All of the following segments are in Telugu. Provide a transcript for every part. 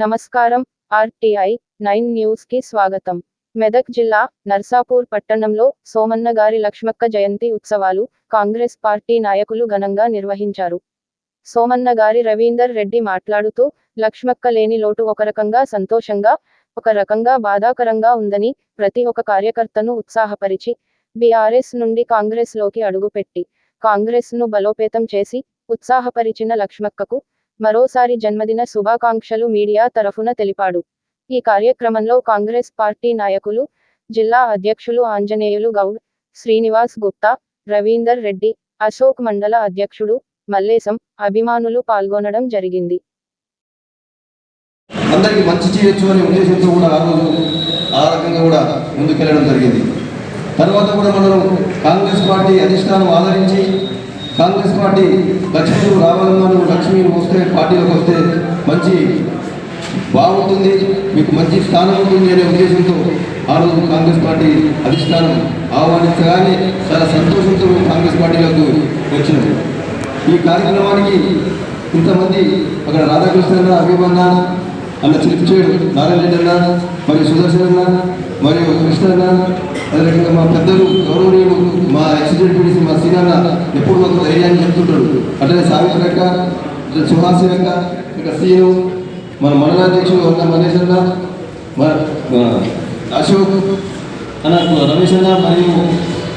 నమస్కారం ఆర్టీఐ నైన్ న్యూస్కి స్వాగతం. మెదక్ జిల్లా నర్సాపూర్ పట్టణంలో సోమన్న గారి లక్ష్మక్క జయంతి ఉత్సవాలు కాంగ్రెస్ పార్టీ నాయకులు ఘనంగా నిర్వహించారు. సోమన్న గారి రవీందర్ రెడ్డి మాట్లాడుతూ లక్ష్మక్క లేని లోటు ఒక రకంగా సంతోషంగా ఒక రకంగా బాధాకరంగా ఉందని ప్రతి ఒక్క కార్యకర్తను ఉత్సాహపరిచి బీఆర్ఎస్ నుండి కాంగ్రెస్లోకి అడుగుపెట్టి కాంగ్రెస్ను బలోపేతం చేసి ఉత్సాహపరిచిన లక్ష్మక్కకు మరోసారి జన్మదిన శుభాకాంక్షలు మీడియా తరఫున తెలిపాడు. ఈ కార్యక్రమంలో కాంగ్రెస్ పార్టీ నాయకులు జిల్లా అధ్యక్షులు ఆంజనేయులు గౌడ్ శ్రీనివాస్ గుప్తా రవీందర్ రెడ్డి అశోక్ మండల అధ్యక్షుడు మల్లేశం అభిమానులు పాల్గొనడం జరిగింది. అందరికీ మంచి చేయొచ్చు అనే ఉద్దేశంతో కూడా ఆ రోజు ఆ రకంగా కూడా ముందుకెళ్ళడం జరిగింది. తర్వాత కూడా మనం కాంగ్రెస్ పార్టీ అధిష్టానం ఆదరించి కాంగ్రెస్ పార్టీ లక్ష్మీలు రావాలన్నాను నువ్వు లక్ష్మీలు వస్తే పార్టీలోకి వస్తే మంచి బాగుంటుంది మీకు మంచి స్థానం ఉంటుంది అనే ఉద్దేశంతో ఆ రోజు కాంగ్రెస్ పార్టీ అధిష్టానం ఆహ్వానించగానే చాలా సంతోషంతో మేము కాంగ్రెస్ పార్టీలోకి వచ్చినాం. ఈ కార్యక్రమానికి ఇంతమంది అక్కడ రాధాకృష్ణ అభిమన్న అన్న చిలిపిచేడు నారాయణ రెడ్డి అన్న మరియు సుదర్శన్ అన్న మరియు కృష్ణ అన్న మా పెద్దలు గౌరవనీయులు మా ఎక్సిడెంట్ పిడిసి మా సీనన్న ఎప్పుడు ఒక ధైర్యాన్ని చెప్తుంటాడు అట్లనే సావిత్రి అక్క సుహాసి అక్క ఇక సీను మన మండలాధ్యక్షుడు అన్న మనీష్ అన్న మన అశోక్ అన్న రమేష్ అన్న మరియు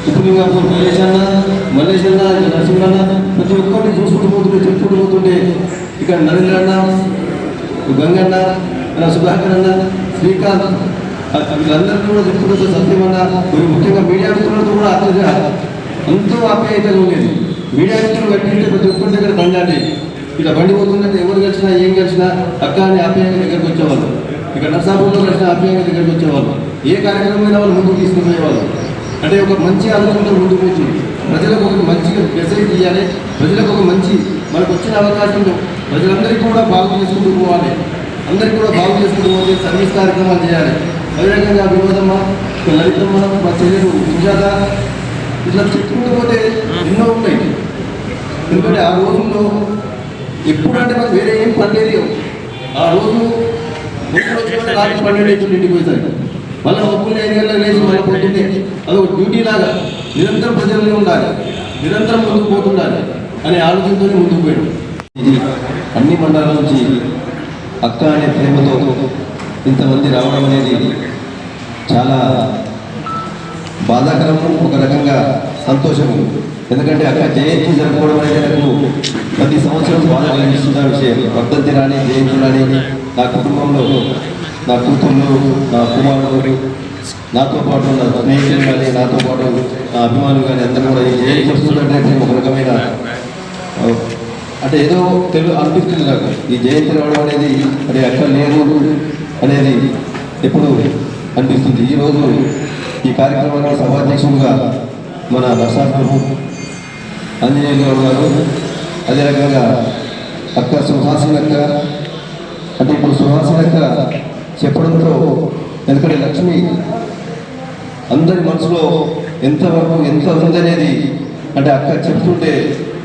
ఉప్పులింగాపూర్ మల్లేష్ అన్న మల్లేష్ అన్న నరసింహ అన్న ప్రతి ఒక్కరిని చూసుకుంటూ పోతుంటే చెప్పుకుంటూ పోతుంటే ఇక్కడ నరేంద్ర అన్న గంగన్న సుధాకర్ అన్న శ్రీకాంత్ అ- కూడా చెప్పుకుంటూ సత్యం ముఖ్యంగా మీడియా మిత్రులతో కూడా అత్యంత ఎంతో ఆప్యాయతగా ఉండేది. మీడియా మిత్రులు కట్టింటే ప్రతి ఒక్కరి దగ్గర బండి ఇట్లా బండి పోతుందంటే ఎవరు కలిసినా ఏం కలిసినా అక్క అని ఆప్యాయంగా దగ్గరకు వచ్చేవాళ్ళు. ఇక్కడ నర్సాపూర్లో కలిసిన ఆప్యాయంగా దగ్గరకు వచ్చేవాళ్ళు. ఏ కార్యక్రమమైన వాళ్ళు ముందుకు తీసుకుపోయేవాళ్ళు అంటే ఒక మంచి ఆలోచనతో ముందుకు వచ్చి ప్రజలకు ఒక మంచి మెసేజ్ ఇవ్వాలి ప్రజలకు ఒక మంచి మనకు వచ్చిన అవకాశంలో ప్రజలందరికీ కూడా బాగు చేసుకుంటూ పోవాలి. అందరికీ కూడా బాగు చేసుకుంటూ పోతే సర్వీస్ కార్యక్రమాలు చేయాలి. అదేవిధంగా వినోదమ్మ లలితమ్మ మా చెల్లెలు సుజాత ఇట్లా చెప్పుకుంటూ పోతే ఎన్నో ఉన్నాయి ఎందుకంటే ఆ రోజుల్లో ఎప్పుడంటే మాకు వేరే ఏం పని లేదు. ఆ రోజు రాత్రి పన్నెండు అయితే ఇంటికి మళ్ళీ ఒప్పులు ఐదు గంటలకు లేచి మళ్ళీ పోతుంటే ఒక డ్యూటీ లాగా నిరంతరం ప్రజల్లోనే ఉండాలి. నిరంతరం ముందుకు పోతుండాలి అనే ఆలోచనతోనే ముందుకు పోయాడు. ఇది అన్ని మండలాల నుంచి అక్క అనే ప్రేమతో ఇంతమంది రావడం అనేది చాలా బాధాకరము ఒక రకంగా సంతోషము. ఎందుకంటే అక్కడ జయంతి జరుపుకోవడం అనేది నాకు ప్రతి సంవత్సరం బాధ కలిగిస్తున్న విషయం. వర్ధంతి రాని జయంతి రాని నా కుటుంబంలో నా కూతుళ్ళు నా కుమారుడు నాతో పాటు నా స్నేహితులు కానీ నాతో పాటు నా అభిమానులు కానీ అందరూ కూడా ఈ జయంతి వస్తుందంటే ఒక రకమైన అంటే ఏదో తెలుగు అనిపిస్తుంది నాకు. ఈ జయంతి రావడం అనేది అది అక్కడ లేదు అనేది ఎప్పుడు అనిపిస్తుంది ఈరోజు ఈ కార్యక్రమానికి సభాధ్యక్షులుగా మన నర్సాపూర్ ఆంజనేయ గౌడ్ గారు అదే రకంగా అక్క సుహాసిన అక్క అంటే ఇప్పుడు సుహాసిన అక్క చెప్పడంతో ఎందుకంటే లక్ష్మి అందరి మనసులో ఎంతవరకు ఎంత ఉందనేది అంటే అక్క చెప్తుంటే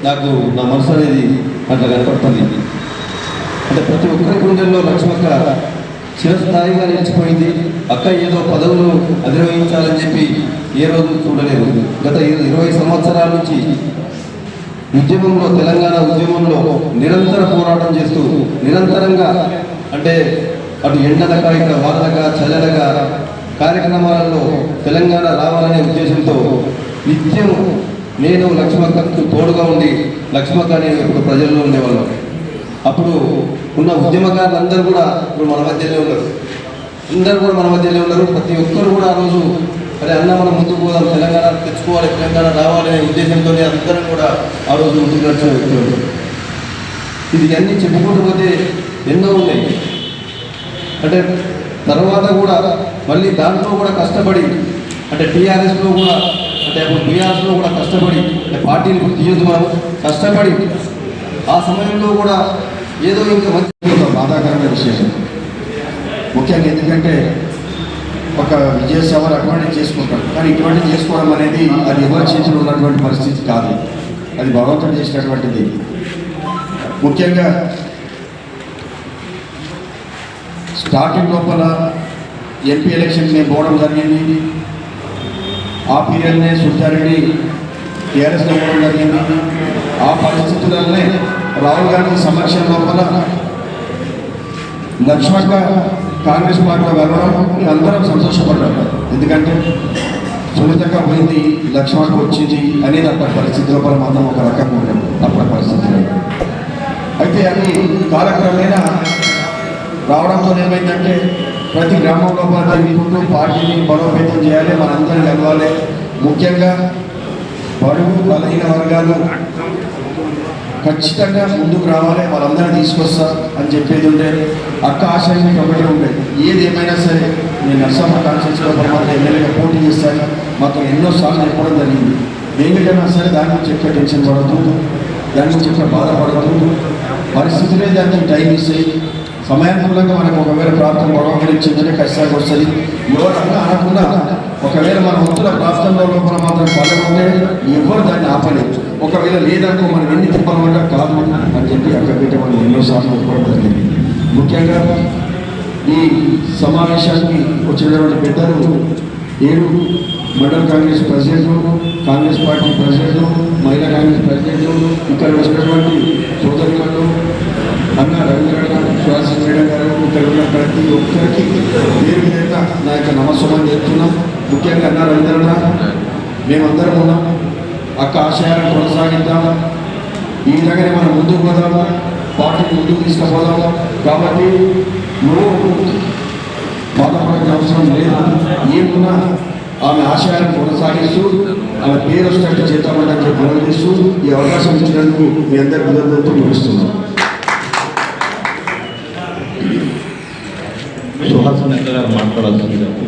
నాకు నా మనసు అనేది అట్లా కనపడుతుంది. అంటే ప్రతి ఒక్కరి గుండెల్లో లక్ష్మక్క చిరస్థాయిగా నిలిచిపోయింది. అక్క ఏదో పదవులు అధిరోహించాలని చెప్పి ఏ రోజు చూడలేదు. గత ఇరవై సంవత్సరాల నుంచి ఉద్యమంలో తెలంగాణ ఉద్యమంలో నిరంతర పోరాటం చేస్తూ నిరంతరంగా అంటే అటు ఎండలక ఇక్కడ వాననక చల్లనక కార్యక్రమాలలో తెలంగాణ రావాలనే ఉద్దేశంతో నిత్యం నేను లక్ష్మక్కకు తోడుగా ఉండి లక్ష్మక్క నేను ఇప్పుడు ప్రజల్లో ఉండేవాళ్ళం. అప్పుడు ఉన్న ఉద్యమకారులందరూ కూడా ఇప్పుడు మన మధ్యలో ఉన్నారు. అందరూ కూడా మన మధ్యలో ఉన్నారు. ప్రతి ఒక్కరు కూడా ఆ రోజు అరే అన్న మనం ముందుకు పోదాం. తెలంగాణ తెచ్చుకోవాలి తెలంగాణ రావాలి అనే ఉద్దేశంతోనే అందరం కూడా ఆ రోజు ముందుకు నడిచిన వ్యక్తులు ఇది అన్నీ చెప్పుకుంటూ పోతే ఎన్నో ఉన్నాయి. అంటే తర్వాత కూడా మళ్ళీ దాంట్లో కూడా కష్టపడి అంటే టీఆర్ఎస్లో కూడా అంటే అప్పుడు బీఆర్ఎస్లో కూడా కష్టపడి అంటే పార్టీని తీయదు మనం కష్టపడి ఆ సమయంలో కూడా ఏదో ఇంకా మంచి బాధాకరమైన విషయం ముఖ్యంగా ఎందుకంటే ఒక విజయసేవలు అటువంటి చేసుకుంటాం కానీ ఇటువంటి చేసుకోవడం అనేది అది ఎవరి చేతిలో ఉన్నటువంటి పరిస్థితి కాదు. అది భగవంతుడు చేసినటువంటిది. ముఖ్యంగా స్టార్టింగ్ లోపల ఎంపీ ఎలక్షన్ నేను పోవడం జరిగింది. ఆ పీరియడ్నే సుల్తారెడ్డి టీఆర్ఎస్లో పోవడం జరిగింది. ఆ పరిస్థితులనే రాహుల్ గాంధీ సమక్షం లోపల లక్ష్మణ్ కాంగ్రెస్ పార్టీలో వెళ్ళడం అందరం సంతోషపడ్డాం. ఎందుకంటే సునీతగా పోయింది లక్ష్మణ్కి వచ్చింది అనేది అప్పటి పరిస్థితి లోపల మాత్రం ఒక రకంగా ఉండేది. అప్పటి పరిస్థితుల్లో అయితే అది కాలక్రమేణా రావడంతో ఏమైందంటే ప్రతి గ్రామంలో తిరుగుతూ పార్టీని బలోపేతం చేయాలి మనందరం కలవాలి. ముఖ్యంగా బడుగు బలహీన వర్గాలు. ఖచ్చితంగా ముందుకు రావాలి వాళ్ళందరినీ తీసుకొస్తా అని చెప్పేది ఉండే. అక్క ఆశయం ఒకటే ఉండే. ఏది ఏమైనా సరే నేను నర్సమ్మ కాన్స్టిట్యూన్సీలో మాత్రం ఎమ్మెల్యేగా పోటీ చేస్తాను మాకు ఎన్నో సార్లు చెప్పడం జరిగింది. దేనికైనా సరే దాని గురించి ఎక్కువ టెన్షన్ పడద్దు. దాని గురించి ఎక్కువ బాధపడద్దు పరిస్థితులే దానికి టైం ఇస్తాయి సమయానుకూలంగా మనకు ఒకవేళ ప్రాప్తం గొడవకరించిందంటే ఖచ్చితంగా వస్తుంది. ఎవరన్నా అనకుండా ఒకవేళ మన వంతుల ప్రాప్తంలో లోపల మాత్రం పడకుంటే ఎవరు దాన్ని ఆపలేదు ఒకవేళ లేదనుకో మనం ఎన్ని తిప్పాలంటే కాదు అని చెప్పి అక్కడ పెట్టి మనం ఎన్నోసార్లు ఒప్పుకోవడం జరిగింది. ముఖ్యంగా ఈ సమావేశానికి వచ్చినటువంటి పెద్దలు ఏడు మండల Congress president Congress party president మహిళా కాంగ్రెస్ ప్రెసిడెంట్ ఇక్కడ వచ్చినటువంటి సోదరులను అన్న రవీంద్రనాథ్ సుహాస్ మేడం గారు తెలుగులో ప్రతి ఒక్కరికి పేరు మీద నా యొక్క నమస్కారం చెప్తున్నాం ముఖ్యంగా అన్న రవీంద్రనాథ్ మేమందరం ఉన్నాం. అక్క ఆశయాలను కొనసాగిద్దాము ఈ విధంగానే మనం ముందుకు పోదాము. పార్టీని ముందుకు తీసుకుపోదాము. కాబట్టి నువ్వు బాధపడే అవసరం లేదు. ఏమున్నా ఆమె ఆశయాలను కొనసాగిస్తూ ఆమె పేరు వచ్చినట్టు చేద్దామని చెప్పి చేస్తూ ఈ అవకాశం ఇచ్చినందుకు మీ అందరి కృతజ్ఞతలు ముగిస్తున్నాం సుహాస్ నేత గారు మాట్లాడాల్సింది